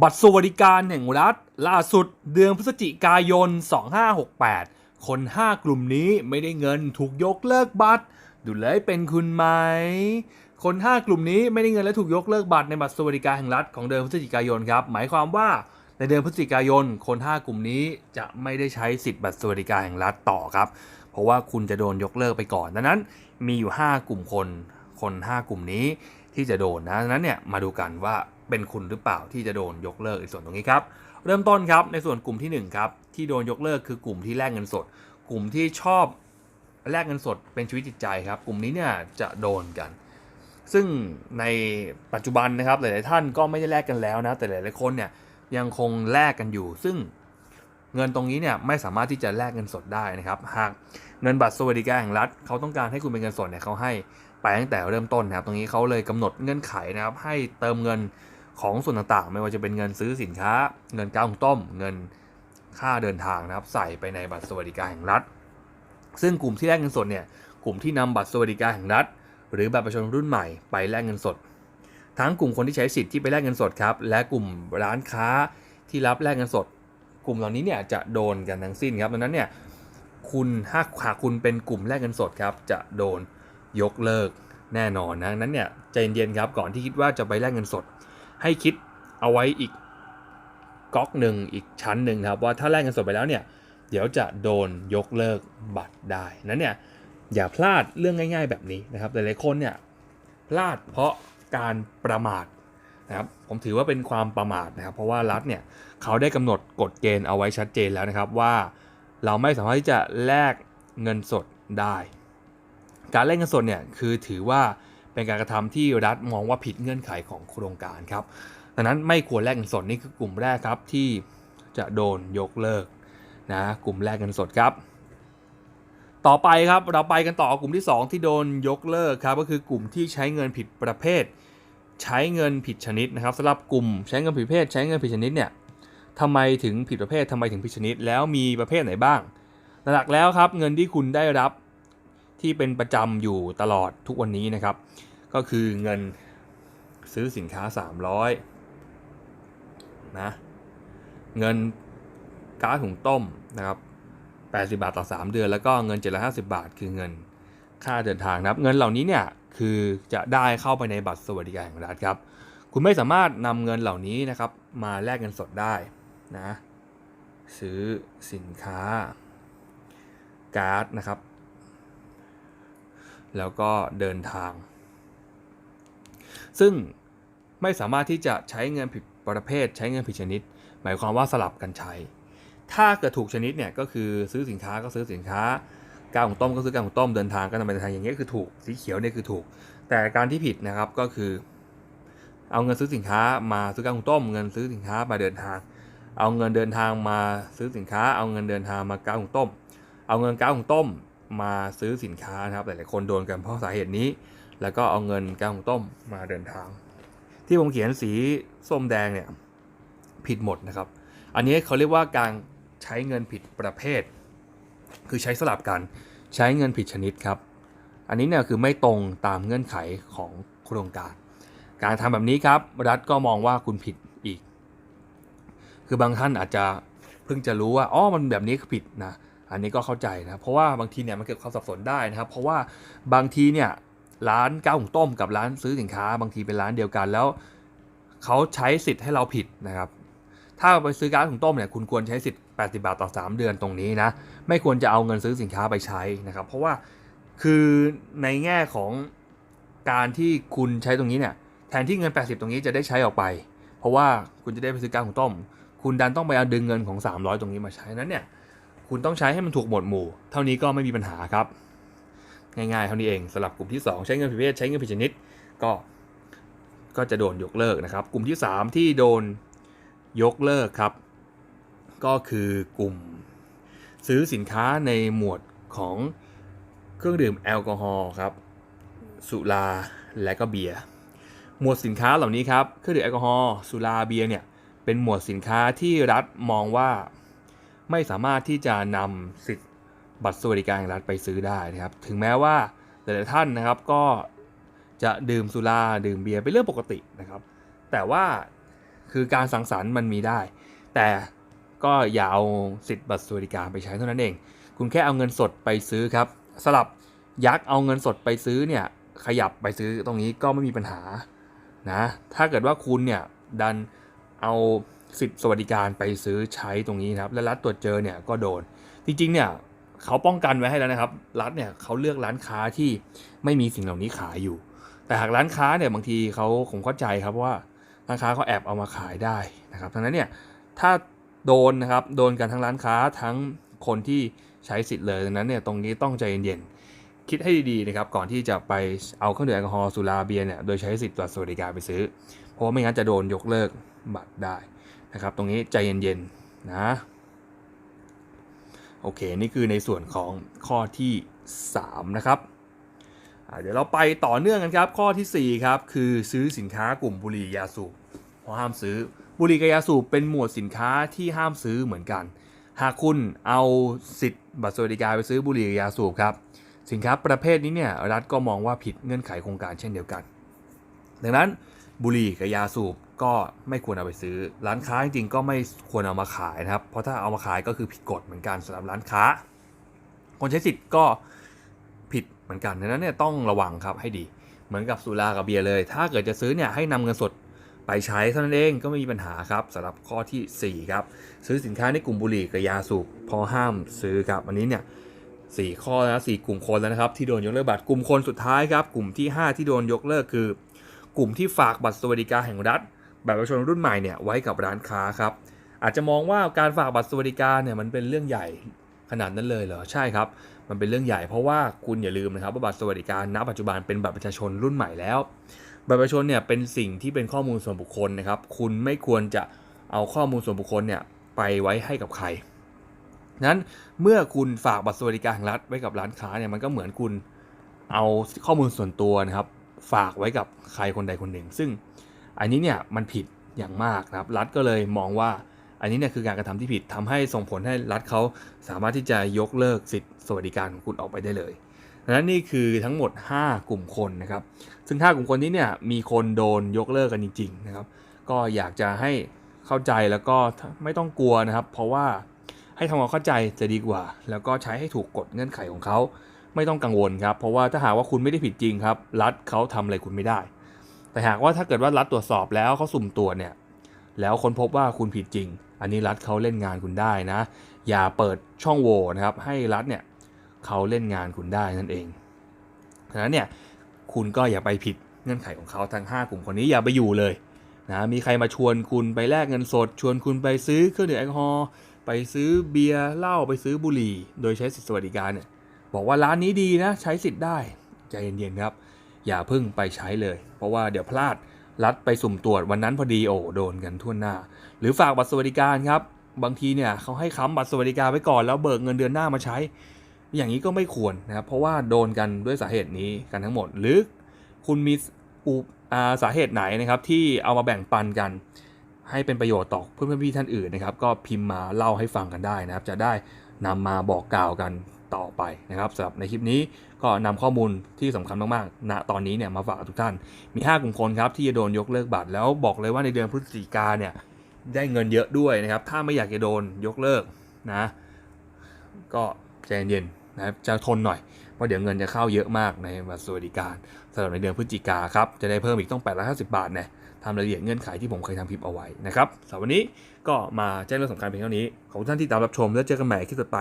บัตรสวัสดิการแห่งรัฐ ล่าสุดเดือนพฤศจิกายน 2568 คน 5 กลุ่มนี้ไม่ได้เงินถูกยกเลิกบัตร ดูเลยเป็นคุณไหม คน 5 กลุ่มนี้ไม่ได้เงินและถูกยกเลิกบัตรในบัตรสวัสดิการแห่งรัฐของเดือนพฤศจิกายนครับ หมายความว่าในเดือนพฤศจิกายน คน 5 กลุ่มนี้จะไม่ได้ใช้สิทธิ์บัตรสวัสดิการแห่งรัฐต่อครับ เพราะว่าคุณจะโดนยกเลิกไปก่อนดังนั้น มีอยู่ 5 กลุ่มคน คน 5 กลุ่มนี้ที่จะโดนนะดังนั้นเนี่ยมาดูกันว่า เป็นคุณหรือเปล่าที่จะโดนยกเลิกในส่วนตรงนี้ครับ เริ่มต้นครับในส่วนกลุ่มที่1ครับที่โดนยกเลิกคือกลุ่มที่แลกเงินสด กลุ่มที่ชอบแลกเงินสดเป็นชีวิตจิตใจครับ กลุ่มนี้เนี่ยจะโดนกัน ซึ่งในปัจจุบันนะครับหลายๆท่านก็ไม่ได้แลกกันแล้วนะแต่หลายๆคนเนี่ยยังคงแลกกันอยู่ ซึ่งเงินตรงนี้เนี่ยไม่สามารถที่จะแลกเงินสดได้นะครับ หากเงินบัตรสวัสดิการแห่งรัฐเขาต้องการให้คุณเป็นเงินสดเนี่ยเขาให้ไปตั้งแต่เริ่มต้นนะครับ ตรงนี้เขาเลยกำหนดเงื่อนไขนะครับ ให้เติมเงิน ของส่วนต่างๆ ไม่ว่าจะเป็นเงินซื้อสินค้า เงินก้าวต้ม เงินค่าเดินทางนะครับ ใส่ไปในบัตรสวัสดิการแห่งรัฐ ซึ่งกลุ่มที่แลกเงินสดเนี่ย กลุ่มที่นำบัตรสวัสดิการแห่งรัฐ หรือบัตรประชาชนรุ่นใหม่ไปแลกเงินสด ทั้งกลุ่มคนที่ใช้สิทธิ์ที่ไปแลกเงินสดครับ และกลุ่มร้านค้าที่รับแลกเงินสด กลุ่มเหล่านี้เนี่ยจะโดนกันทั้งสิ้นครับ ดังนั้นเนี่ย คุณหากหากคุณเป็นกลุ่มแลกเงินสดครับ จะโดนยกเลิกแน่นอนนะดังนั้นเนี่ยใจเย็นๆครับ ก่อนที่คิดว่าจะไปแลกเงินสด ให้คิดเอาไว้อีกก๊อกหนึ่งอีกชั้นหนึ่งครับว่าถ้าแลกเงินสดไปแล้วเนี่ยเดี๋ยวจะโดนยกเลิกบัตรได้นั้นเนี่ยอย่าพลาดเรื่องง่าย ๆ แบบนี้นะครับหลายๆคนเนี่ยพลาดเพราะการประมาทนะครับผมถือว่าเป็นความประมาทนะครับ เพราะว่ารัฐเนี่ยเขาได้กำหนดกฎเกณฑ์เอาไว้ชัดเจนแล้วนะครับว่าเราไม่สามารถที่จะแลกเงินสดได้ การแลกเงินสดเนี่ยคือถือว่า เป็นการกระทำที่รัฐมองว่าผิดเงื่อนไขของโครงการครับ ดังนั้นไม่ควรแลกเงินสดนี่คือกลุ่มแรกครับที่จะโดนยกเลิกนะกลุ่มแลกเงินสดครับ ต่อไปครับเราไปกันต่อกลุ่มที่ 2 ที่โดนยกเลิกครับก็คือกลุ่มที่ใช้เงินผิดประเภท ใช้เงินผิดชนิดนะครับสำหรับกลุ่มใช้เงินผิดประเภท ใช้เงินผิดชนิดเนี่ยทำไมถึงผิดประเภททำไมถึงผิดชนิด แล้วมีประเภทไหนบ้างหลักแล้วครับเงินที่คุณได้รับ ที่เป็นประจำอยู่ตลอดทุกวันนี้นะครับ ก็คือเงินซื้อสินค้า 300นะเงินก๊าซหุงต้มนะครับ80 บาทต่อ 3 เดือน แล้วก็เงิน 750 บาท คือเงินค่าเดินทางนะครับ เงินเหล่านี้เนี่ยคือจะได้เข้าไปในบัตรสวัสดิการแห่งรัฐครับ คุณไม่สามารถนำเงินเหล่านี้นะครับ มาแลกเงินสดได้นะซื้อสินค้าก๊าซนะครับ แล้วก็เดินทาง ซึ่งไม่สามารถที่จะใช้เงินผิดประเภท ใช้เงินผิดชนิด หมายความว่าสลับกันใช้ ถ้าเกิดถูกชนิดเนี่ยก็คือซื้อสินค้าก็ซื้อสินค้ากาของต้มก็ซื้อกาของต้มเดินทางก็นำไปเดินทางอย่างเงี้ยคือถูกสีเขียวเนี่ยคือถูก แต่การที่ผิดนะครับก็คือ เอาเงินซื้อสินค้ามาซื้อกาของต้ม เงินซื้อสินค้ามาเดินทาง เอาเงินเดินทางมาซื้อสินค้า เอาเงินเดินทางมากาของต้ม เอาเงินกาของต้ม มาซื้อสินค้านะครับ หลายๆคนโดนกันเพราะสาเหตุนี้ แล้วก็เอาเงินกาของต้มมาเดินทาง ที่ผมเขียนสีส้มแดงเนี่ยผิดหมดนะครับ อันนี้เขาเรียกว่าการใช้เงินผิดประเภท คือใช้สลับกันใช้เงินผิดชนิดครับ อันนี้เนี่ยคือไม่ตรงตามเงื่อนไขของโครงการ การทำแบบนี้ครับ รัฐก็มองว่าคุณผิดอีก คือบางท่านอาจจะเพิ่งจะรู้ว่าอ๋อมันแบบนี้คือผิดนะ อันนี้ก็เข้าใจนะเพราะว่าบางทีเนี่ยมันเกิดความสับสนได้นะครับ เพราะว่าบางทีเนี่ยร้านก้าวหุงต้มกับร้านซื้อสินค้า บางทีเป็นร้านเดียวกันแล้วเขาใช้สิทธิ์ให้เราผิดนะครับ ถ้าไปซื้อก๊าซหุงต้มเนี่ยคุณควรใช้สิทธิ์ 80 บาทต่อ 3 เดือนตรงนี้นะไม่ควรจะเอาเงินซื้อสินค้าไปใช้นะครับ เพราะว่าคือในแง่ของการที่คุณใช้ตรงนี้เนี่ยแทนที่เงิน 80 ตรงนี้จะได้ใช้ออกไป เพราะว่าคุณจะได้ไปซื้อก๊าซหุงต้ม คุณดันต้องไปเอาดึงเงินของ 300 ตรงนี้มาใช้นั้นเนี่ย คุณต้องใช้ให้มันถูกหมวดหมู่ เท่านี้ก็ไม่มีปัญหาครับ ง่ายๆเท่านี้เองสำหรับกลุ่มที่ 2 ใช้เงินผิดประเภทใช้เงินผิดชนิดก็ก็จะโดนยกเลิกนะครับ กลุ่มที่ 3 ที่โดนยกเลิกครับ ก็คือกลุ่มซื้อสินค้าในหมวดของเครื่องดื่มแอลกอฮอล์ครับสุราและก็เบียร์หมวดสินค้าเหล่านี้ครับเครื่องดื่มแอลกอฮอล์สุราเบียร์เนี่ยเป็นหมวดสินค้าที่รัฐมองว่า ไม่สามารถที่จะนำสิทธิ์บัตรสวัสดิการแห่งรัฐไปซื้อได้นะครับ ถึงแม้ว่าหลายๆท่านนะครับก็จะดื่มสุราดื่มเบียร์เป็นเรื่องปกตินะครับ แต่ว่าคือการสังสรรค์มันมีได้ แต่ก็อย่าเอาสิทธิ์บัตรสวัสดิการไปใช้เท่านั้นเอง คุณแค่เอาเงินสดไปซื้อครับ สลับยักษ์เอาเงินสดไปซื้อเนี่ยขยับไปซื้อตรงนี้ก็ไม่มีปัญหานะ ถ้าเกิดว่าคุณเนี่ยดันเอา สิทธิสวัสดิการไปซื้อใช้ตรงนี้นะครับ และรัฐตรวจเจอเนี่ยก็โดน จริงๆเนี่ยเขาป้องกันไว้ให้แล้วนะครับ รัฐเนี่ยเขาเลือกร้านค้าที่ไม่มีสิ่งเหล่านี้ขายอยู่ แต่หากร้านค้าเนี่ยบางทีเขาผมเข้าใจครับว่าร้านค้าเขาแอบเอามาขายได้นะครับทั้งนั้นเนี่ยถ้าโดนนะครับโดนกันทั้งร้านค้าทั้งคนที่ใช้สิทธิ์เลยดังนั้นเนี่ยตรงนี้ต้องใจเย็นๆคิดให้ดีๆนะครับก่อนที่จะไปเอาเครื่องดื่มแอลกอฮอล์สุราเบียร์เนี่ยโดยใช้สิทธิ์บัตรสวัสดิการไปซื้อ เพราะว่าไม่งั้นจะโดนยกเลิกบัตรได้ นะครับ ตรงนี้ใจเย็นๆนะโอเค นี่คือในส่วนของข้อที่ 3 นะครับเดี๋ยวเราไปต่อเนื่องกันครับ ข้อทีสี่ 4 ครับ คือซื้อสินค้ากลุ่มบุหรี่ยาสูบห้ามซื้อบุหรี่กับยาสูบเป็นหมวดสินค้าที่ห้ามซื้อเหมือนกัน หากคุณเอาสิทธิ์บัตรสวัสดิการไปซื้อบุหรี่กับยาสูบครับสินค้าประเภทนี้เนี่ยรัฐก็มองว่าผิดเงื่อนไขโครงการเช่นเดียวกัน ดังนั้นบุหรี่กับยาสูบ ก็ไม่ควรเอาไปซื้อ ร้านค้าจริงๆก็ไม่ควรเอามาขายนะครับ เพราะถ้าเอามาขายก็คือผิดกฎเหมือนกันสำหรับร้านค้า คนใช้สิทธิ์ก็ผิดเหมือนกันดังนั้นเนี่ยต้องระวังครับให้ดีเหมือนกับสุรากับเบียร์เลย ถ้าเกิดจะซื้อเนี่ยให้นำเงินสดไปใช้เท่านั้นเองก็ไม่มีปัญหาครับสำหรับข้อทีสี่ 4 ครับ ซื้อสินค้าในกลุ่มบุหรี่กับยาสูบพอห้ามซื้อครับอันนี้เนี่ยสี่ข้อนะสี่กลุ่มคนแล้วนะครับ ที่โดนยกเลิกบัตรกลุ่มคนสุดท้ายครับ กลุ่มที่ 5 ที่โดนยกเลิกคือ กลุ่มที่ฝากบัตรสวัสดิการแห่งรัฐ แบบประชาชนรุ่นใหม่เนี่ยไว้กับร้านค้าครับ อาจจะมองว่าการฝากบัตรสวัสดิการเนี่ยมันเป็นเรื่องใหญ่ขนาดนั้นเลยเหรอใช่ครับ มันเป็นเรื่องใหญ่เพราะว่าคุณอย่าลืมนะครับว่าบัตรสวัสดิการณปัจจุบันเป็นบัตรประชาชนรุ่นใหม่แล้ว บัตรประชาชนเนี่ยเป็นสิ่งที่เป็นข้อมูลส่วนบุคคลนะครับ คุณไม่ควรจะเอาข้อมูลส่วนบุคคลเนี่ยไปไว้ให้กับใครนั้นเมื่อคุณฝากบัตรสวัสดิการแห่งรัฐไว้กับร้านค้าเนี่ยมันก็เหมือนคุณเอาข้อมูลส่วนตัวนะครับฝากไว้กับใครคนใดคนหนึ่ง ซึ่ง อันนี้เนี่ยมันผิดอย่างมากนะครับ รัฐก็เลยมองว่าอันนี้เนี่ยคือการกระทำที่ผิดทำให้ส่งผลให้รัฐเขาสามารถที่จะยกเลิกสิทธิสวัสดิการของคุณออกไปได้เลยดังนั้นนี่คือทั้งหมด 5 กลุ่มคนนะครับ ซึ่ง 5 กลุ่มคนนี้เนี่ยมีคนโดนยกเลิกกันจริงๆนะครับ ก็อยากจะให้เข้าใจแล้วก็ไม่ต้องกลัวนะครับ เพราะว่าให้ทำความเข้าใจจะดีกว่า แล้วก็ใช้ให้ถูกกฎเงื่อนไขของเขา ไม่ต้องกังวลครับ เพราะว่าถ้าหากว่าคุณไม่ได้ผิดจริงครับ รัฐเขาทำอะไรคุณไม่ได้ แต่หากว่าถ้าเกิดว่ารัฐตรวจสอบแล้วเขาสุ่มตรวจเนี่ย แล้วค้นพบว่าคุณผิดจริง อันนี้รัฐเขาเล่นงานคุณได้นะ อย่าเปิดช่องโหว่นะครับ ให้รัฐเนี่ยเขาเล่นงานคุณได้นั่นเองฉะนั้นเนี่ยคุณก็อย่าไปผิดเงื่อนไขของเขาทั้ง 5 กลุ่มคนนี้อย่าไปอยู่เลยนะมีใครมาชวนคุณไปแลกเงินสด ชวนคุณไปซื้อเครื่องดื่มแอลกอฮอล์ไปซื้อเบียร์เหล้าไปซื้อบุหรี่ โดยใช้สิทธิสวัสดิการเนี่ยบอกว่าร้านนี้ดีนะใช้สิทธิ์ได้ใจเย็นๆครับ อย่าเพิ่งไปใช้เลย เพราะว่าเดี๋ยวพลาดรัดไปสุ่มตรวจวันนั้นพอดีโอ้โดนกันทั่วหน้า หรือฝากบัตรสวัสดิการครับ บางทีเนี่ยเขาให้ค้ำบัตรสวัสดิการไว้ก่อนแล้วเบิกเงินเดือนหน้ามาใช้ อย่างนี้ก็ไม่ควรนะครับเพราะว่าโดนกันด้วยสาเหตุนี้กันทั้งหมด หรือคุณมีอุอ่าสาเหตุไหนนะครับที่เอามาแบ่งปันกัน ให้เป็นประโยชน์ต่อเพื่อนๆพี่ท่านอื่นนะครับก็พิมพ์มาเล่าให้ฟังกันได้นะครับ จะได้นำมาบอกกล่าวกัน ต่อไปนะครับสำหรับในคลิปนี้ก็นำข้อมูลที่สำคัญมากๆณตอนนี้เนี่ยมาฝากทุกท่าน มี 5 กลุ่มคนครับที่จะโดนยกเลิกบัตรแล้วบอกเลยว่าในเดือนพฤศจิกาเนี่ยได้เงินเยอะด้วยนะครับ ถ้าไม่อยากจะโดนยกเลิกนะก็ใจเย็นๆนะครับจะทนหน่อยเพราะเดี๋ยวเงินจะเข้าเยอะมากในบัตรสวัสดิการสำหรับในเดือนพฤศจิกาครับจะได้เพิ่มอีกต้อง850 บาทเนี่ยทำรายละเอียดเงื่อนไขที่ผมเคยทำคลิปเอาไว้นะครับสำหรับวันนี้ก็มาแจ้งเรื่องสำคัญเพียงเท่านี้ขอบคุณท่านที่ตามรับชมแล้วเจอกันใหม่คลิปต่อไป